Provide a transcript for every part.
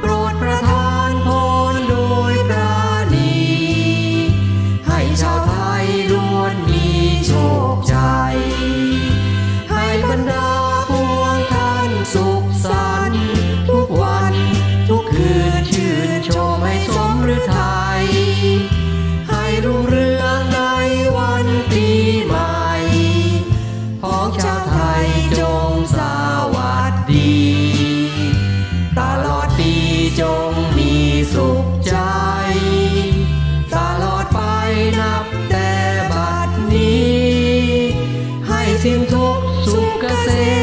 โปรดประทานพรโดยปราณีให้ชาวไทยล้วนมีโชคใจ ให้บรรดาพวงท่านสุขสันทุกวันทุกคืนชื่นชมให้สมฤทัยให้รุ่งเรืองในวันปี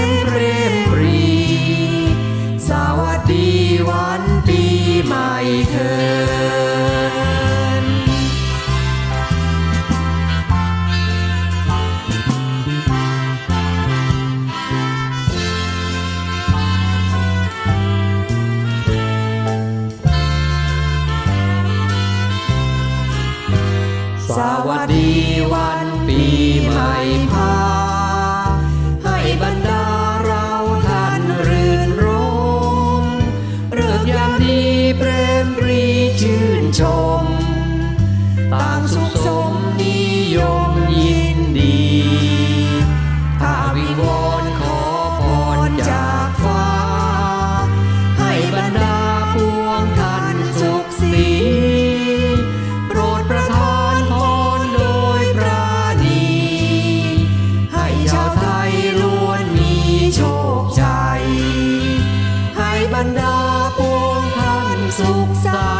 มเรีปรี สวัสดีวันปีใหม่เธอ สวัสดีวันปีใหม่พา สุ